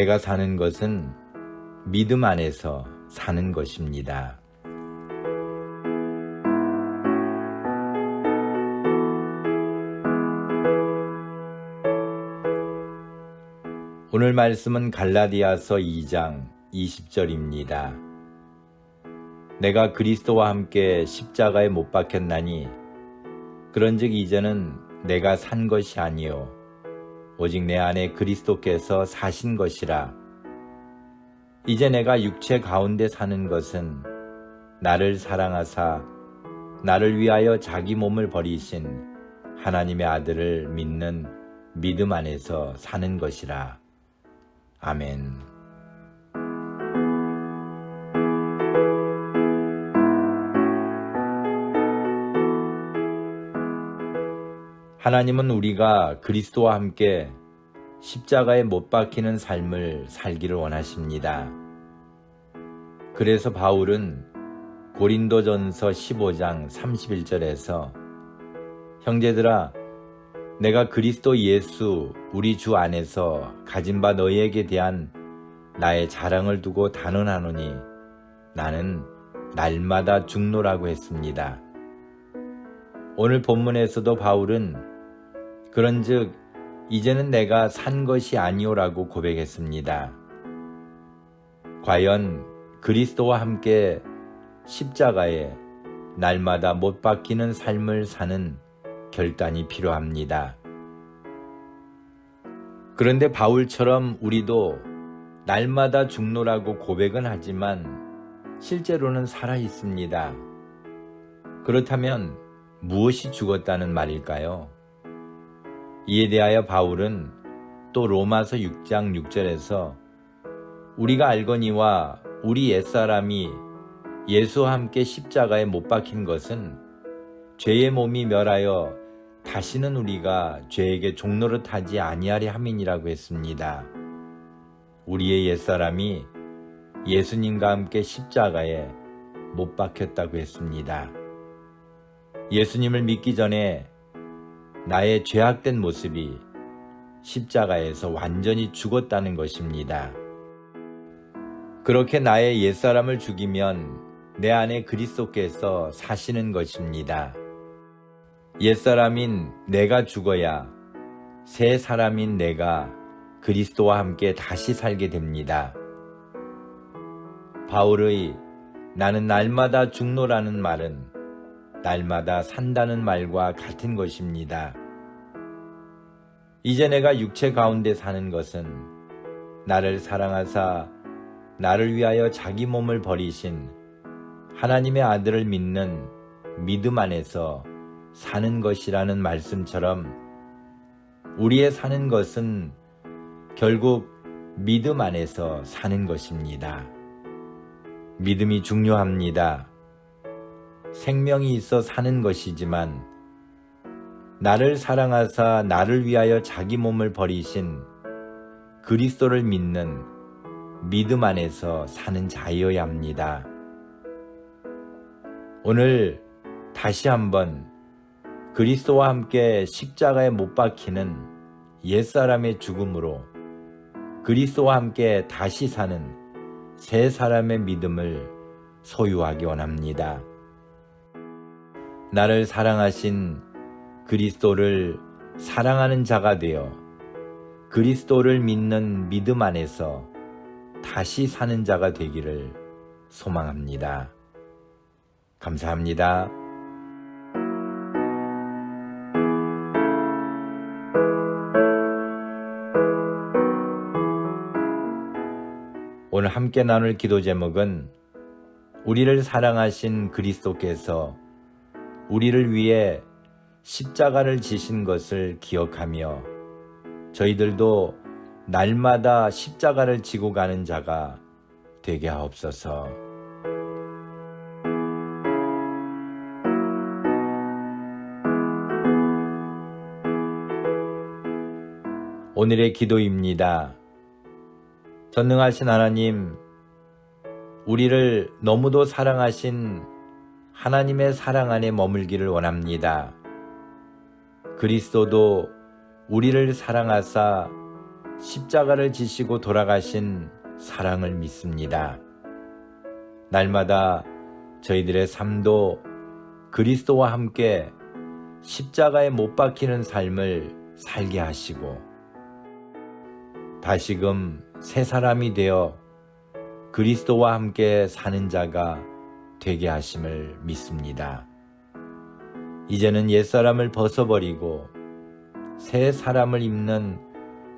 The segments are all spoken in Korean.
내가 사는 것은 믿음 안에서 사는 것입니다. 오늘 말씀은 갈라디아서 2장 20절입니다. 내가 그리스도와 함께 십자가에 못 박혔나니 그런즉 이제는 내가 산 것이 아니요 오직 내 안에 그리스도께서 사신 것이라 이제 내가 육체 가운데 사는 것은 나를 사랑하사 나를 위하여 자기 몸을 버리신 하나님의 아들을 믿는 믿음 안에서 사는 것이라. 아멘. 하나님은 우리가 그리스도와 함께 십자가에 못 박히는 삶을 살기를 원하십니다. 그래서 바울은 고린도전서 15장 31절에서 형제들아 내가 그리스도 예수 우리 주 안에서 가진 바 너희에게 대한 나의 자랑을 두고 단언하노니 나는 날마다 죽노라고 했습니다. 오늘 본문에서도 바울은 그런즉 이제는 내가 산 것이 아니오라고 고백했습니다. 과연 그리스도와 함께 십자가에 날마다 못 박히는 삶을 사는 결단이 필요합니다. 그런데 바울처럼 우리도 날마다 죽노라고 고백은 하지만 실제로는 살아 있습니다. 그렇다면 무엇이 죽었다는 말일까요? 이에 대하여 바울은 또 로마서 6장 6절에서 우리가 알거니와 우리 옛사람이 예수와 함께 십자가에 못 박힌 것은 죄의 몸이 멸하여 다시는 우리가 죄에게 종노릇하지 아니하리 함이니라고 했습니다. 우리의 옛사람이 예수님과 함께 십자가에 못 박혔다고 했습니다. 예수님을 믿기 전에 나의 죄악된 모습이 십자가에서 완전히 죽었다는 것입니다. 그렇게 나의 옛사람을 죽이면 내 안에 그리스도께서 사시는 것입니다. 옛사람인 내가 죽어야 새 사람인 내가 그리스도와 함께 다시 살게 됩니다. 바울의 나는 날마다 죽노라는 말은 날마다 산다는 말과 같은 것입니다. 이제 내가 육체 가운데 사는 것은 나를 사랑하사 나를 위하여 자기 몸을 버리신 하나님의 아들을 믿는 믿음 안에서 사는 것이라는 말씀처럼 우리의 사는 것은 결국 믿음 안에서 사는 것입니다. 믿음이 중요합니다. 생명이 있어 사는 것이지만 나를 사랑하사 나를 위하여 자기 몸을 버리신 그리스도를 믿는 믿음 안에서 사는 자여야 합니다. 오늘 다시 한번 그리스도와 함께 십자가에 못 박히는 옛사람의 죽음으로 그리스도와 함께 다시 사는 새 사람의 믿음을 소유하기 원합니다. 나를 사랑하신 그리스도를 사랑하는 자가 되어 그리스도를 믿는 믿음 안에서 다시 사는 자가 되기를 소망합니다. 감사합니다. 오늘 함께 나눌 기도 제목은 우리를 사랑하신 그리스도께서 우리를 위해 십자가를 지신 것을 기억하며 저희들도 날마다 십자가를 지고 가는 자가 되게 하옵소서. 오늘의 기도입니다. 전능하신 하나님, 우리를 너무도 사랑하신 하나님의 사랑 안에 머물기를 원합니다. 그리스도도 우리를 사랑하사 십자가를 지시고 돌아가신 사랑을 믿습니다. 날마다 저희들의 삶도 그리스도와 함께 십자가에 못 박히는 삶을 살게 하시고 다시금 새 사람이 되어 그리스도와 함께 사는 자가 되게 하심을 믿습니다. 이제는 옛사람을 벗어버리고 새 사람을 입는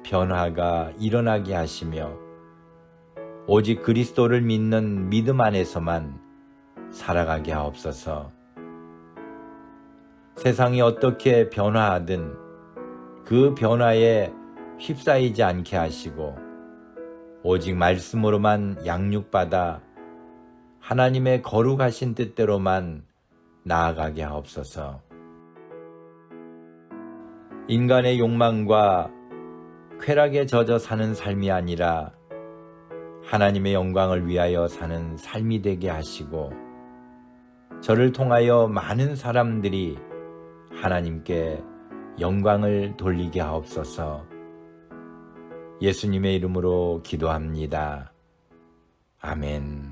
변화가 일어나게 하시며 오직 그리스도를 믿는 믿음 안에서만 살아가게 하옵소서. 세상이 어떻게 변화하든 그 변화에 휩싸이지 않게 하시고 오직 말씀으로만 양육받아 하나님의 거룩하신 뜻대로만 나아가게 하옵소서. 인간의 욕망과 쾌락에 젖어 사는 삶이 아니라 하나님의 영광을 위하여 사는 삶이 되게 하시고 저를 통하여 많은 사람들이 하나님께 영광을 돌리게 하옵소서. 예수님의 이름으로 기도합니다. 아멘.